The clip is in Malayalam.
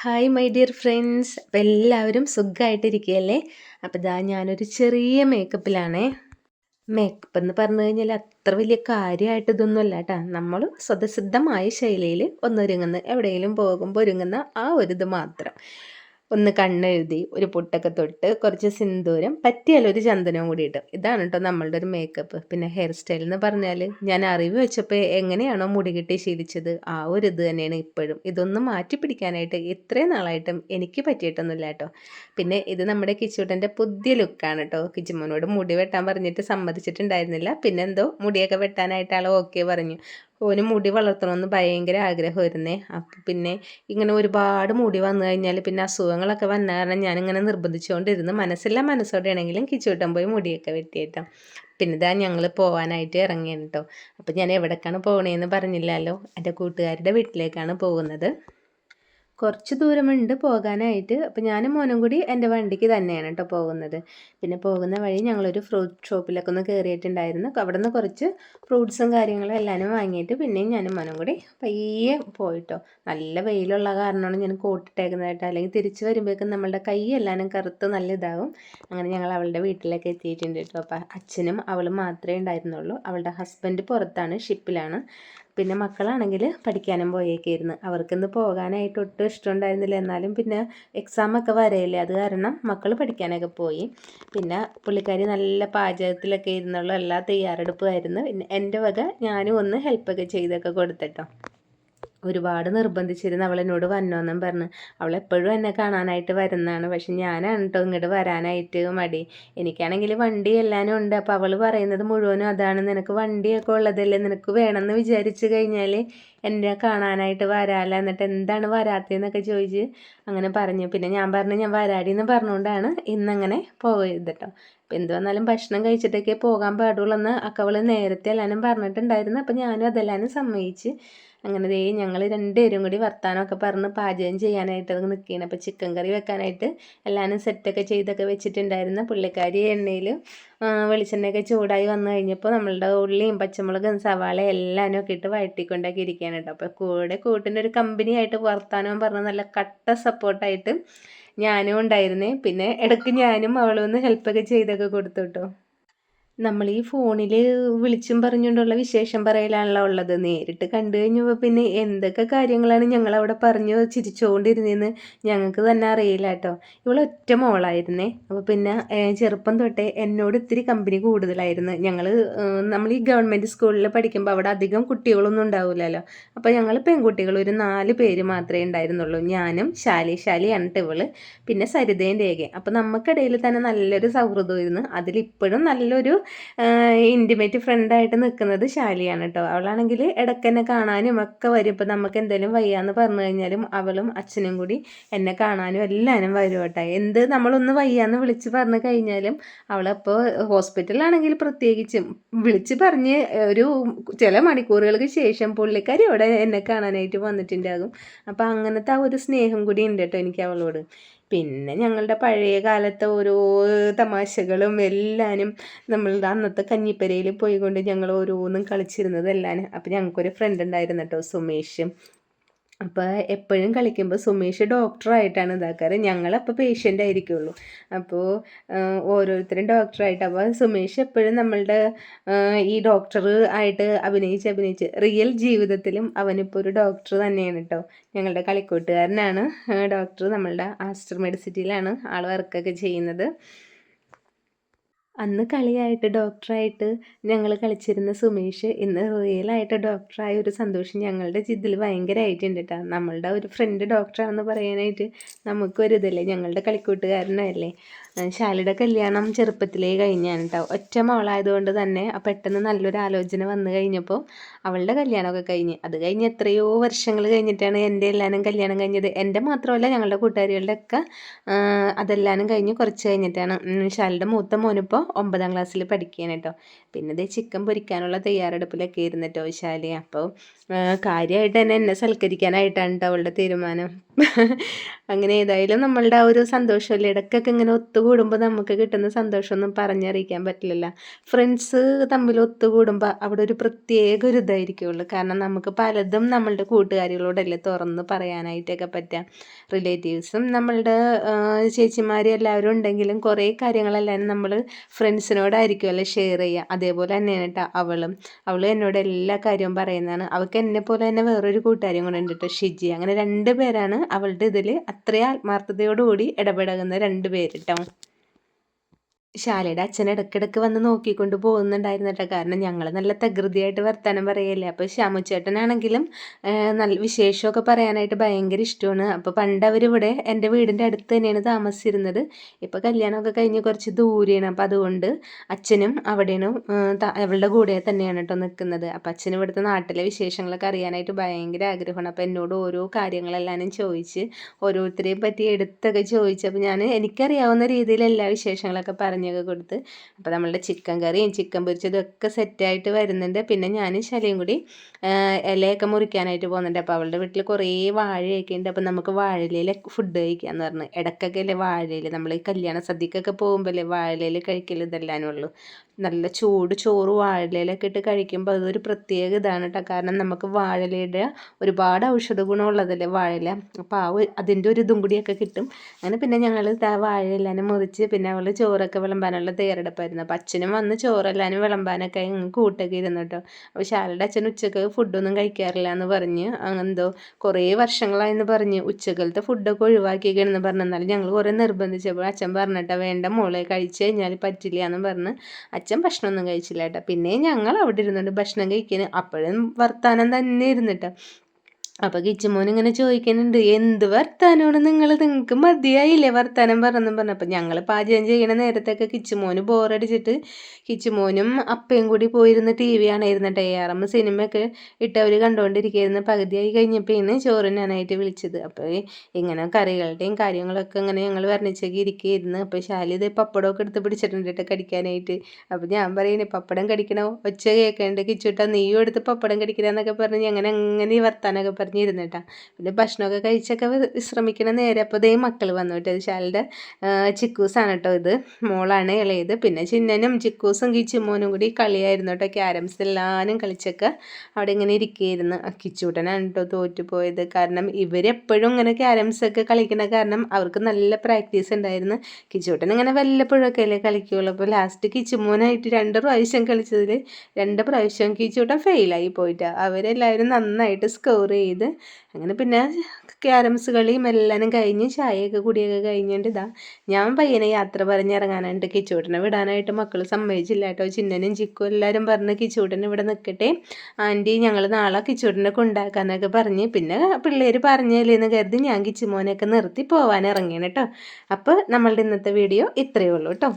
ഹായ് മൈ ഡിയർ ഫ്രണ്ട്സ് അപ്പം എല്ലാവരും സുഖമായിട്ടിരിക്കുകയല്ലേ അപ്പോൾ ഇതാ ഞാനൊരു ചെറിയ മേക്കപ്പിലാണേ മേക്കപ്പ് എന്ന് പറഞ്ഞു കഴിഞ്ഞാൽ അത്ര വലിയ കാര്യമായിട്ട് ഇതൊന്നുമല്ല കേട്ടോ നമ്മൾ സ്വതസിദ്ധമായ ശൈലിയിൽ ഒന്നൊരുങ്ങുന്ന എവിടെയെങ്കിലും പോകുമ്പോൾ ഒരുങ്ങുന്ന ആ ഒരു ഇത് മാത്രം. ഒന്ന് കണ്ണെഴുതി ഒരു പൊട്ടൊക്കെ തൊട്ട് കുറച്ച് സിന്ദൂരം പറ്റിയാൽ ഒരു ചന്ദനവും കൂടി ഇടും ഇതാണ് കേട്ടോ നമ്മളുടെ ഒരു മേക്കപ്പ് പിന്നെ ഹെയർ സ്റ്റൈൽ എന്ന് പറഞ്ഞാൽ ഞാൻ അറിവ് വെച്ചപ്പോൾ എങ്ങനെയാണോ മുടി കിട്ടി ശീലിച്ചത് ആ ഒരു ഇത് തന്നെയാണ് ഇപ്പോഴും. ഇതൊന്നും മാറ്റി പിടിക്കാനായിട്ട് ഇത്രയും നാളായിട്ടും എനിക്ക് പറ്റിയിട്ടൊന്നുമില്ല കേട്ടോ പിന്നെ ഇത് നമ്മുടെ കിച്ചുട്ടന്റെ പുതിയ ലുക്കാണ് കേട്ടോ കിച്ചുമോനോട് മുടി വെട്ടാൻ പറഞ്ഞിട്ട് സമ്മതിച്ചിട്ടുണ്ടായിരുന്നില്ല. പിന്നെ എന്തോ മുടിയൊക്കെ വെട്ടാനായിട്ട് ആൾ ഓക്കെ പറഞ്ഞു. ഓന് മുടി വളർത്തണമെന്ന് ഭയങ്കര ആഗ്രഹമായിരുന്നേ. അപ്പം പിന്നെ ഇങ്ങനെ ഒരുപാട് മുടി വന്നു കഴിഞ്ഞാൽ പിന്നെ അസുഖങ്ങളൊക്കെ വന്ന കാരണം ഞാനിങ്ങനെ നിർബന്ധിച്ചുകൊണ്ടിരുന്നു മനസ്സില്ല മനസ്സോടെയാണെങ്കിലും കിച്ചുവട്ടം പോയി മുടിയൊക്കെ വെട്ടിയിട്ടാം പിന്നെ ഇതാ ഞങ്ങൾ പോകാനായിട്ട് ഇറങ്ങിയാണ് കേട്ടോ അപ്പം ഞാൻ എവിടേക്കാണ് പോകണേന്ന് പറഞ്ഞില്ലല്ലോ. എന്റെ കൂട്ടുകാരുടെ വീട്ടിലേക്കാണ് പോകുന്നത്. കുറച്ച് ദൂരമുണ്ട് പോകാനായിട്ട്. അപ്പോൾ ഞാനും മോനും കൂടി എന്റെ വണ്ടിക്ക് തന്നെയാണ് കേട്ടോ പോകുന്നത്. പിന്നെ പോകുന്ന വഴി ഞങ്ങളൊരു ഫ്രൂട്ട് ഷോപ്പിലൊക്കെ ഒന്ന് കയറിയിട്ടുണ്ടായിരുന്നു അവിടെ നിന്ന് കുറച്ച് ഫ്രൂട്ട്സും കാര്യങ്ങളും എല്ലാവരും വാങ്ങിയിട്ട് പിന്നെയും ഞാനും മോനും കൂടി പയ്യെ പോയിട്ടോ. നല്ല വെയിലുള്ള കാരണമാണ് ഞാൻ കോട്ടിട്ടേക്കുന്നതായിട്ട് അല്ലെങ്കിൽ തിരിച്ച് വരുമ്പോഴേക്കും നമ്മളുടെ കൈ എല്ലാവരും കറുത്ത് നല്ല ഇതാവും. അങ്ങനെ ഞങ്ങൾ അവളുടെ വീട്ടിലേക്ക് എത്തിയിട്ടുണ്ട് കേട്ടോ അപ്പോൾ അച്ഛനും അവളും മാത്രമേ ഉണ്ടായിരുന്നുള്ളൂ. അവളുടെ ഹസ്ബൻഡ് പുറത്താണ് ഷിപ്പിലാണ് പിന്നെ മക്കളാണെങ്കിൽ പഠിക്കാനും പോയേക്കായിരുന്നു അവർക്കിന്ന് പോകാനായിട്ട് ഒട്ടും ഇഷ്ടമുണ്ടായിരുന്നില്ല. എന്നാലും പിന്നെ എക്സാമൊക്കെ വരയില്ലേ അത് കാരണം മക്കൾ പഠിക്കാനൊക്കെ പോയി. പിന്നെ പുള്ളിക്കാരി നല്ല പാചകത്തിലൊക്കെ ഇരുന്നുള്ള എല്ലാ തയ്യാറെടുപ്പുമായിരുന്നു പിന്നെ എന്റെ വക ഞാനും ഒന്ന് ഹെൽപ്പൊക്കെ ചെയ്തൊക്കെ കൊടുത്തിട്ടോ. ഒരുപാട് നിർബന്ധിച്ചിരുന്നു അവൾ എന്നോട് വന്നോന്നും പറഞ്ഞ്. അവൾ എപ്പോഴും എന്നെ കാണാനായിട്ട് വരുന്നതാണ്. പക്ഷെ ഞാനാണ് കേട്ടോ ഇങ്ങോട്ട് വരാനായിട്ട് മടി. എനിക്കാണെങ്കിൽ വണ്ടി എല്ലാനും ഉണ്ട്. അപ്പോൾ അവൾ പറയുന്നത് മുഴുവനും അതാണ്. നിനക്ക് വണ്ടിയൊക്കെ ഉള്ളതല്ലേ? നിനക്ക് വേണമെന്ന് വിചാരിച്ചു കഴിഞ്ഞാൽ എന്നെ കാണാനായിട്ട് വരാല്ല. എന്നിട്ട് എന്താണ് വരാത്തതെന്നൊക്കെ ചോദിച്ച് അങ്ങനെ പറഞ്ഞു. പിന്നെ ഞാൻ പറഞ്ഞു ഞാൻ വരാടി എന്ന് പറഞ്ഞുകൊണ്ടാണ് ഇന്നങ്ങനെ പോയത് കേട്ടോ അപ്പം എന്ത് വന്നാലും ഭക്ഷണം കഴിച്ചിട്ടൊക്കെ പോകാൻ പാടുള്ളൂ എന്ന് അക്കവൾ നേരത്തെ എല്ലാവരും പറഞ്ഞിട്ടുണ്ടായിരുന്നു. അപ്പം ഞാനും അതെല്ലാവരും സമ്മതിച്ച് അങ്ങനെ ദേ ഞങ്ങൾ രണ്ടുപേരും കൂടി വർത്താനമൊക്കെ പറഞ്ഞ് പാചകം ചെയ്യാനായിട്ട് അത് നിൽക്കുകയാണ് അപ്പോൾ ചിക്കൻ കറി വെക്കാനായിട്ട് എല്ലാവരും സെറ്റൊക്കെ ചെയ്തൊക്കെ വെച്ചിട്ടുണ്ടായിരുന്ന. പുള്ളിക്കാരി എണ്ണയിൽ വെളിച്ചെണ്ണയൊക്കെ ചൂടായി വന്നു കഴിഞ്ഞപ്പോൾ നമ്മളുടെ ഉള്ളിയും പച്ചമുളകും സവാള എല്ലാവരും ഒക്കെ ഇട്ട് വഴറ്റിക്കൊണ്ടൊക്കെ ഇരിക്കുകയാണ് കേട്ടോ. അപ്പോൾ കൂടെ കൂട്ടിന്റെ ഒരു കമ്പനി ആയിട്ട് വർത്താനവും പറഞ്ഞ് നല്ല കട്ട സപ്പോർട്ടായിട്ട് ഞാനും ഉണ്ടായിരുന്നേ. പിന്നെ ഇടയ്ക്ക് ഞാനും അവളും ഒന്ന് ഹെൽപ്പൊക്കെ ചെയ്തൊക്കെ കൊടുത്തു കേട്ടോ. നമ്മൾ ഈ ഫോണിൽ വിളിച്ചും പറഞ്ഞുകൊണ്ടുള്ള വിശേഷം പറയലാണല്ലോ ഉള്ളത്. നേരിട്ട് കണ്ടു കഴിഞ്ഞപ്പോൾ പിന്നെ എന്തൊക്കെ കാര്യങ്ങളാണ് ഞങ്ങൾ അവിടെ പറഞ്ഞു ചിരിച്ചുകൊണ്ടിരുന്നതെന്ന് ഞങ്ങൾക്ക് തന്നെ അറിയില്ല കേട്ടോ. ഇവൾ ഒറ്റ മോളായിരുന്നേ. അപ്പോൾ പിന്നെ ചെറുപ്പം തൊട്ടേ എന്നോട് ഇത്തിരി കമ്പനി കൂടുതലായിരുന്നു. ഞങ്ങൾ നമ്മൾ ഈ ഗവൺമെന്റ് സ്കൂളിൽ പഠിക്കുമ്പോൾ അവിടെ അധികം കുട്ടികളൊന്നും ഉണ്ടാവില്ലല്ലോ അപ്പോൾ ഞങ്ങൾ പെൺകുട്ടികൾ ഒരു നാല് പേര് മാത്രമേ ഉണ്ടായിരുന്നുള്ളൂ. ഞാനും ശാലി ശാലിയാണ് ഇവൾ. പിന്നെ സരിതയും രേഖയും. അപ്പോൾ നമുക്കിടയിൽ തന്നെ നല്ലൊരു സൗഹൃദമായിരുന്നു. അതിലിപ്പോഴും നല്ലൊരു ഇന്റിമേറ്റ് ഫ്രണ്ടായിട്ട് നിൽക്കുന്നത് ശാലിയാണ് കേട്ടോ അവളാണെങ്കിൽ ഇടയ്ക്ക് കാണാനും ഒക്കെ വരും. ഇപ്പം നമുക്ക് എന്തെങ്കിലും വയ്യാന്ന് പറഞ്ഞു കഴിഞ്ഞാലും അവളും അച്ഛനും കൂടി എന്നെ കാണാനും എല്ലാവരും വരും കേട്ടോ എന്ത് നമ്മളൊന്ന് വയ്യാന്ന് വിളിച്ച് പറഞ്ഞു കഴിഞ്ഞാലും അവളപ്പോൾ ഹോസ്പിറ്റലാണെങ്കിൽ പ്രത്യേകിച്ചും വിളിച്ച് പറഞ്ഞ് ഒരു ചില മണിക്കൂറുകൾക്ക് ശേഷം പുള്ളിക്കാരി അവിടെ എന്നെ കാണാനായിട്ട് വന്നിട്ടുണ്ടാകും. അപ്പോൾ അങ്ങനത്തെ ആ ഒരു സ്നേഹം കൂടി ഉണ്ട് കേട്ടോ എനിക്ക് അവളോട്. പിന്നെ ഞങ്ങളുടെ പഴയ കാലത്തെ ഓരോ തമാശകളും എല്ലാനും നമ്മൾ അന്നത്തെ കഞ്ഞിപ്പരയിൽ പോയിക്കൊണ്ട് ഞങ്ങൾ ഓരോന്നും കളിച്ചിരുന്നത് എല്ലാനും. അപ്പോൾ ഞങ്ങൾക്കൊരു ഫ്രണ്ട് ഉണ്ടായിരുന്നു കേട്ടോ സുമേഷും. അപ്പോൾ എപ്പോഴും കളിക്കുമ്പോൾ സുമേഷ് ഡോക്ടറായിട്ടാണ് ഇതാക്കാറ്. ഞങ്ങളപ്പോൾ പേഷ്യന്റ് ആയിരിക്കുള്ളൂ. അപ്പോൾ ഓരോരുത്തരും ഡോക്ടറായിട്ട് അപ്പോൾ സുമേഷ് എപ്പോഴും നമ്മളുടെ ഈ ഡോക്ടർ ആയിട്ട് അഭിനയിച്ച് അഭിനയിച്ച് റിയൽ ജീവിതത്തിലും അവനിപ്പോൾ ഒരു ഡോക്ടർ തന്നെയാണ് കേട്ടോ ഞങ്ങളുടെ കളിക്കൂട്ടുകാരനാണ് ഡോക്ടർ നമ്മളുടെ ആസ്റ്റർ മെഡിസിറ്റിയിലാണ് ആൾ വർക്കൊക്കെ ചെയ്യുന്നത്. അന്ന് കളിയായിട്ട് ഡോക്ടറായിട്ട് ഞങ്ങൾ കളിച്ചിരുന്ന സുമേഷ് ഇന്ന് റിയലായിട്ട് ഡോക്ടറായ ഒരു സന്തോഷം ഞങ്ങളുടെ ജിദ്ദിൽ ഭയങ്കരമായിട്ടുണ്ട് കേട്ടോ നമ്മളുടെ ഒരു ഫ്രണ്ട് ഡോക്ടറാണെന്ന് പറയാനായിട്ട് നമുക്കൊരിതല്ലേ ഞങ്ങളുടെ കളിക്കൂട്ടുകാരനല്ലേ. ശാലിയുടെ കല്യാണം ചെറുപ്പത്തിലേ കഴിഞ്ഞാണ് കേട്ടോ ഒറ്റ മോളായതുകൊണ്ട് തന്നെ പെട്ടെന്ന് നല്ലൊരു ആലോചന വന്നു കഴിഞ്ഞപ്പോൾ അവളുടെ കല്യാണമൊക്കെ കഴിഞ്ഞ്. അത് കഴിഞ്ഞ് എത്രയോ വർഷങ്ങൾ കഴിഞ്ഞിട്ടാണ് എന്റെ എല്ലാവരും കല്യാണം കഴിഞ്ഞത്. എന്റെ മാത്രമല്ല ഞങ്ങളുടെ കൂട്ടുകാരികളുടെ ഒക്കെ അതെല്ലാവരും കഴിഞ്ഞ് കുറച്ച് കഴിഞ്ഞിട്ടാണ്. ശാലിയുടെ മൂത്ത മോനിപ്പോൾ ഒമ്പതാം ക്ലാസ്സിൽ പഠിക്കുകയാണ് കേട്ടോ. പിന്നെ ഇതേ ചിക്കൻ പൊരിക്കാനുള്ള തയ്യാറെടുപ്പിലൊക്കെ ഇരുന്നിട്ടോ വിശാലി. അപ്പോൾ കാര്യമായിട്ട് തന്നെ എന്നെ സൽക്കരിക്കാനായിട്ടാണ് കേട്ടോ അവളുടെ തീരുമാനം. അങ്ങനെ ഏതായാലും നമ്മളുടെ ആ ഒരു സന്തോഷമല്ലേ? ഇടയ്ക്കൊക്കെ ഇങ്ങനെ ഒത്തുകൂടുമ്പോൾ നമുക്ക് കിട്ടുന്ന സന്തോഷമൊന്നും പറഞ്ഞറിയിക്കാൻ പറ്റില്ലല്ലോ. ഫ്രണ്ട്സ് തമ്മിൽ ഒത്തുകൂടുമ്പോൾ അവിടെ ഒരു പ്രത്യേക ഒരു ഇതായിരിക്കുള്ളൂ. കാരണം നമുക്ക് പലതും നമ്മളുടെ കൂട്ടുകാരികളോടല്ലേ തുറന്ന് പറയാനായിട്ടൊക്കെ പറ്റുക റിലേറ്റീവ്സും നമ്മളുടെ ചേച്ചിമാരും എല്ലാവരും ഉണ്ടെങ്കിലും കുറേ കാര്യങ്ങളെല്ലാം നമ്മൾ ഫ്രണ്ട്സിനോടായിരിക്കുമല്ലോ ഷെയർ ചെയ്യുക. അതേപോലെ തന്നെയാണ് കേട്ടോ അവളും. അവൾ എന്നോട് എല്ലാ കാര്യവും പറയുന്നതാണ്. അവൾക്ക് എന്നെ പോലെ തന്നെ വേറൊരു കൂട്ടുകാരിയും കൂടെ ഉണ്ട് കേട്ടോ ഷിജി. അങ്ങനെ രണ്ട് പേരാണ് അവളുടെ ഇതിൽ അത്രയും ആത്മാർത്ഥതയോടുകൂടി ഇടപഴകുന്ന രണ്ട് പേര് കേട്ടോ ശാലയുടെ അച്ഛൻ ഇടയ്ക്കിടയ്ക്ക് വന്ന് നോക്കിക്കൊണ്ട് പോകുന്നുണ്ടായിരുന്നു കേട്ടോ കാരണം ഞങ്ങൾ നല്ല തകൃതിയായിട്ട് വർത്തമാനം പറയല്ലേ. അപ്പോൾ ശ്യാമുച്ചേട്ടനാണെങ്കിലും നല്ല വിശേഷമൊക്കെ പറയാനായിട്ട് ഭയങ്കര ഇഷ്ടമാണ്. അപ്പോൾ പണ്ട് അവരിവിടെ എന്റെ വീടിന്റെ അടുത്ത് തന്നെയാണ് താമസിച്ചിരുന്നത്. ഇപ്പോൾ കല്യാണമൊക്കെ കഴിഞ്ഞ് കുറച്ച് ദൂരെയാണ്. അപ്പോൾ അതുകൊണ്ട് അച്ഛനും അവിടെയാണ് അവളുടെ കൂടെ തന്നെയാണ് കേട്ടോ നിൽക്കുന്നത്. അപ്പോൾ അച്ഛനും ഇവിടുത്തെ നാട്ടിലെ വിശേഷങ്ങളൊക്കെ അറിയാനായിട്ട് ഭയങ്കര ആഗ്രഹമാണ്. അപ്പോൾ എന്നോട് ഓരോ കാര്യങ്ങളെല്ലാവരും ചോദിച്ച് ഓരോരുത്തരെയും പറ്റി എടുത്തൊക്കെ ചോദിച്ചപ്പോൾ ഞാൻ എനിക്കറിയാവുന്ന രീതിയിൽ എല്ലാ വിശേഷങ്ങളൊക്കെ പറഞ്ഞു കഞ്ഞിയൊക്കെ കൊടുത്ത്. അപ്പോൾ നമ്മളുടെ ചിക്കൻ കറിയും ചിക്കൻ പൊരിച്ചതും ഒക്കെ സെറ്റായിട്ട് വരുന്നുണ്ട്. പിന്നെ ഞാൻ ശലിയും കൂടി ഇലയൊക്കെ മുറിക്കാനായിട്ട് പോകുന്നുണ്ട്. അപ്പോൾ അവളുടെ വീട്ടിൽ കുറേ വാഴയൊക്കെ ഉണ്ട്. അപ്പോൾ നമുക്ക് വാഴയിലയിൽ ഫുഡ് കഴിക്കാമെന്ന് പറഞ്ഞു. ഇടയ്ക്കൊക്കെ അല്ലേ വാഴയിൽ നമ്മൾ ഈ കല്യാണ സദ്യക്കൊക്കെ പോകുമ്പോൾ അല്ലേ കഴിക്കൽ കഴിക്കൽ ഇതെല്ലാനുള്ളൂ നല്ല ചൂട് ചോറ് വാഴയിലൊക്കെ ഇട്ട് കഴിക്കുമ്പോൾ അതൊരു പ്രത്യേക ഇതാണ് കേട്ടോ കാരണം നമുക്ക് വാഴയിലയുടെ ഒരുപാട് ഔഷധ ഗുണമുള്ളതല്ലേ വാഴയില? അപ്പോൾ ആ അതിന്റെ ഒരു ഇതും കൂടിയൊക്കെ കിട്ടും. അങ്ങനെ പിന്നെ ഞങ്ങൾ വാഴയിലാനും മുറിച്ച് പിന്നെ അവൾ ചോറൊക്കെ വിളമ്പാനുള്ള തയ്യാറെടുപ്പായിരുന്നു. അപ്പം അച്ഛനും വന്ന് ചോറെല്ലാനും വിളമ്പാനൊക്കെ കൂട്ടൊക്കെ ഇരുന്നു കേട്ടോ അപ്പോൾ ശാലയുടെ അച്ഛൻ ഉച്ചയ്ക്ക് ഫുഡൊന്നും കഴിക്കാറില്ല എന്ന് പറഞ്ഞ് എന്തോ കുറേ വർഷങ്ങളായെന്ന് പറഞ്ഞ് ഉച്ചക്കലത്തെ ഫുഡൊക്കെ ഒഴിവാക്കിയെന്ന് പറഞ്ഞു. എന്നാലും ഞങ്ങൾ കുറേ നിർബന്ധിച്ചപ്പോൾ അച്ഛൻ പറഞ്ഞിട്ടാ വേണ്ട മോളെ കഴിച്ച് കഴിഞ്ഞാൽ പറ്റില്ല എന്ന് പറഞ്ഞ് അച്ഛൻ ഭക്ഷണമൊന്നും കഴിച്ചില്ല കേട്ടോ. പിന്നെ ഞങ്ങൾ അവിടെ ഇരുന്നുകൊണ്ട് ഭക്ഷണം കഴിക്കാൻ അപ്പോഴും വർത്താനം തന്നെ ഇരുന്നിട്ടോ. അപ്പോൾ കിച്ചുമോൻ ഇങ്ങനെ ചോദിക്കുന്നുണ്ട് എന്ത് വർത്താനമാണ് നിങ്ങൾ നിങ്ങൾക്ക് മതിയായില്ലേ വർത്താനം പറഞ്ഞു പറഞ്ഞു? അപ്പം ഞങ്ങൾ പാചകം ചെയ്യണ നേരത്തൊക്കെ കിച്ചുമോന് ബോറടിച്ചിട്ട് കിച്ചുമോനും അപ്പയും കൂടി പോയിരുന്ന ടി വി ആണായിരുന്നു ടയ്യാറമ്മ സിനിമയൊക്കെ ഇട്ട് അവർ കണ്ടുകൊണ്ടിരിക്കുന്ന പകുതിയായി കഴിഞ്ഞപ്പോഴാണ് ചോറിനാനായിട്ട് വിളിച്ചത്. അപ്പോൾ ഇങ്ങനെ കറികളുടെയും കാര്യങ്ങളൊക്കെ ഇങ്ങനെ ഞങ്ങൾ വർണിച്ചൊക്കെ ഇരിക്കുകയായിരുന്നു അപ്പോൾ ശാലി ഇത് പപ്പടമൊക്കെ എടുത്ത് പിടിച്ചിട്ടുണ്ട് കടിക്കാനായിട്ട്. അപ്പോൾ ഞാൻ പറയുന്നത് പപ്പടം കടിക്കണോ? ഒച്ച കേൾക്കേണ്ട. കിച്ചുട്ടാ നീയും എടുത്ത് പപ്പടം കടിക്കണമെന്നൊക്കെ പറഞ്ഞ് അങ്ങനെ അങ്ങനെ ഈ വർത്താനമൊക്കെ പറഞ്ഞിരുന്നു കേട്ടോ. പിന്നെ ഭക്ഷണമൊക്കെ കഴിച്ചൊക്കെ വിശ്രമിക്കണ നേരെ അപ്പോൾ ദേ മക്കൾ വന്നു കേട്ടോ. ശാലിന്റെ ചിക്കൂസാണ് കേട്ടോ ഇത്. മോളാണ് ഇളയത്. പിന്നെ ചിന്നനും ചിക്കൂസും കിച്ചുമോനും കൂടി കളിയായിരുന്നു കേട്ടോ. ക്യാരംസ് എല്ലാവരും കളിച്ചൊക്കെ അവിടെ ഇങ്ങനെ ഇരിക്കുകയായിരുന്നു കിച്ചൂട്ടനാണ് കേട്ടോ തോറ്റുപോയത്. കാരണം ഇവരെപ്പോഴും ഇങ്ങനെ ക്യാരംസ് ഒക്കെ കളിക്കുന്ന കാരണം അവർക്ക് നല്ല പ്രാക്ടീസ് ഉണ്ടായിരുന്നു. കിച്ചൂട്ടൻ ഇങ്ങനെ വല്ലപ്പോഴൊക്കെ അല്ലേ കളിക്കുകയുള്ളൂ അപ്പോൾ ലാസ്റ്റ് കിച്ചുമോനായിട്ട് രണ്ട് പ്രാവശ്യം കളിച്ചതിൽ രണ്ട് പ്രാവശ്യം കിച്ചൂട്ടൻ ഫെയിലായി പോയിട്ട്. അവരെല്ലാവരും നന്നായിട്ട് സ്കോർ ചെയ്ത്. ചെയ്ത്. അങ്ങനെ പിന്നെ ക്യാരംസ് കളിയും എല്ലാം കഴിഞ്ഞ് ചായയൊക്കെ കുടിയൊക്കെ കഴിഞ്ഞിട്ട് ഇതാ ഞാൻ പയ്യനെ യാത്ര പറഞ്ഞിറങ്ങാനായിട്ട് കിച്ചൂട്ടനെ വിടാനായിട്ട് മക്കൾ സമ്മതിച്ചില്ല കേട്ടോ. ചിന്നനും ചിക്കും എല്ലാവരും പറഞ്ഞ് കിച്ചൂട്ടൻ ഇവിടെ നിൽക്കട്ടെ ആന്റി ഞങ്ങൾ നാളെ കിച്ചൂട്ടനെ കൊണ്ടാക്കാനൊക്കെ പറഞ്ഞ് പിന്നെ പിള്ളേർ പറഞ്ഞല്ലേന്ന് കരുതി ഞാൻ കിച്ചുമോനെയൊക്കെ നിർത്തി പോകാൻ ഇറങ്ങിയാണ് കേട്ടോ. അപ്പോൾ നമ്മളുടെ ഇന്നത്തെ വീഡിയോ ഇത്രയേ ഉള്ളൂ കേട്ടോ.